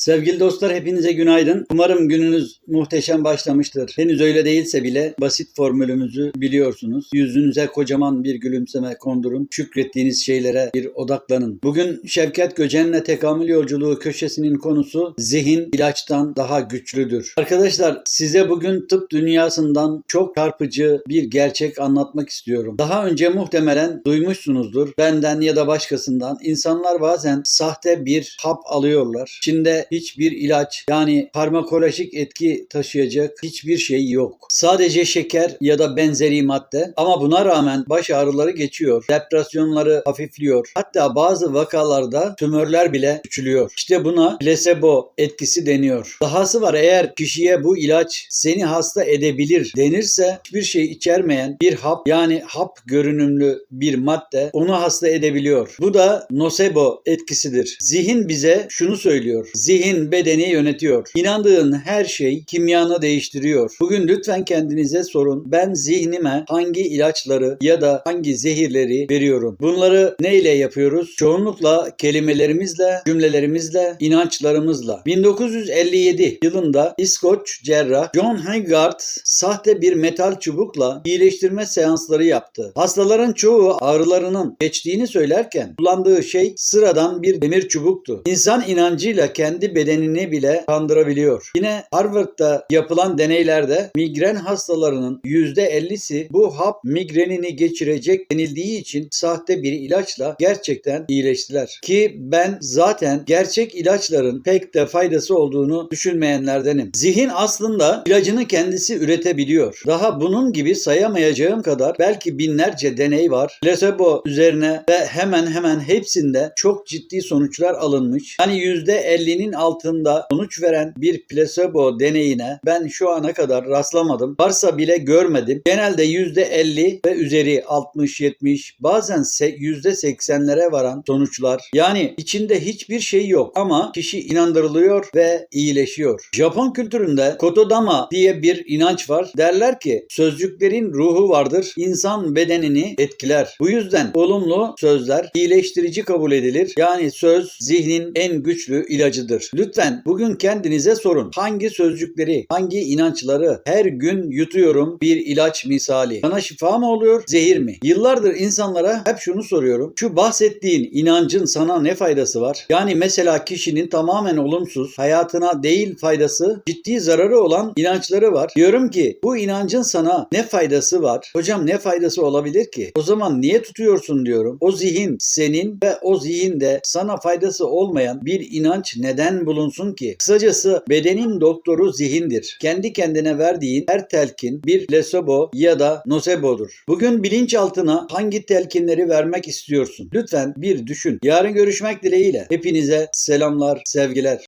Sevgili dostlar hepinize günaydın. Umarım gününüz muhteşem başlamıştır. Henüz öyle değilse bile basit formülümüzü biliyorsunuz. Yüzünüze kocaman bir gülümseme kondurun. Şükrettiğiniz şeylere bir odaklanın. Bugün Şevket Göcen'le tekamül yolculuğu köşesinin konusu zihin ilaçtan daha güçlüdür. Arkadaşlar size bugün tıp dünyasından çok çarpıcı bir gerçek anlatmak istiyorum. Daha önce muhtemelen duymuşsunuzdur. Benden ya da başkasından insanlar bazen sahte bir hap alıyorlar. İçinde hiçbir ilaç yani farmakolojik etki taşıyacak hiçbir şey yok. Sadece şeker ya da benzeri madde ama buna rağmen baş ağrıları geçiyor. Depresyonları hafifliyor. Hatta bazı vakalarda tümörler bile küçülüyor. İşte buna plasebo etkisi deniyor. Dahası var eğer kişiye bu ilaç seni hasta edebilir denirse hiçbir şey içermeyen bir hap yani hap görünümlü bir madde onu hasta edebiliyor. Bu da nocebo etkisidir. Zihin bize şunu söylüyor. Zihin bedeni yönetiyor. İnandığın her şey kimyanı değiştiriyor. Bugün lütfen kendinize sorun. Ben zihnime hangi ilaçları ya da hangi zehirleri veriyorum? Bunları neyle yapıyoruz? Çoğunlukla kelimelerimizle, cümlelerimizle, inançlarımızla. 1957 yılında İskoç cerrah John Haggard sahte bir metal çubukla iyileştirme seansları yaptı. Hastaların çoğu ağrılarının geçtiğini söylerken kullandığı şey sıradan bir demir çubuktu. İnsan inancıyla kendi bedenini bile kandırabiliyor. Yine Harvard'da yapılan deneylerde migren hastalarının %50'si bu hap migrenini geçirecek denildiği için sahte bir ilaçla gerçekten iyileştiler. Ki ben zaten gerçek ilaçların pek de faydası olduğunu düşünmeyenlerdenim. Zihin aslında ilacını kendisi üretebiliyor. Daha bunun gibi sayamayacağım kadar belki binlerce deney var. Placebo üzerine ve hemen hemen hepsinde çok ciddi sonuçlar alınmış. Hani %50'nin altında sonuç veren bir placebo deneyine ben şu ana kadar rastlamadım. Varsa bile görmedim. Genelde %50 ve üzeri 60-70 bazen se- %80'lere varan sonuçlar. Yani içinde hiçbir şey yok ama kişi inandırılıyor ve iyileşiyor. Japon kültüründe Kotodama diye bir inanç var. Derler ki sözcüklerin ruhu vardır. İnsan bedenini etkiler. Bu yüzden olumlu sözler iyileştirici kabul edilir. Yani söz zihnin en güçlü ilacıdır. Lütfen bugün kendinize sorun. Hangi sözcükleri, hangi inançları her gün yutuyorum bir ilaç misali? Bana şifa mı oluyor, zehir mi? Yıllardır insanlara hep şunu soruyorum. Şu bahsettiğin inancın sana ne faydası var? Yani mesela kişinin tamamen olumsuz, hayatına değil faydası, ciddi zararı olan inançları var. Diyorum ki bu inancın sana ne faydası var? Hocam ne faydası olabilir ki? O zaman niye tutuyorsun diyorum. O zihin senin ve o zihinde sana faydası olmayan bir inanç neden bulunsun ki? Kısacası bedenin doktoru zihindir. Kendi kendine verdiğin her telkin bir placebo ya da nocebo'dur. Bugün bilinçaltına hangi telkinleri vermek istiyorsun? Lütfen bir düşün. Yarın görüşmek dileğiyle. Hepinize selamlar, sevgiler.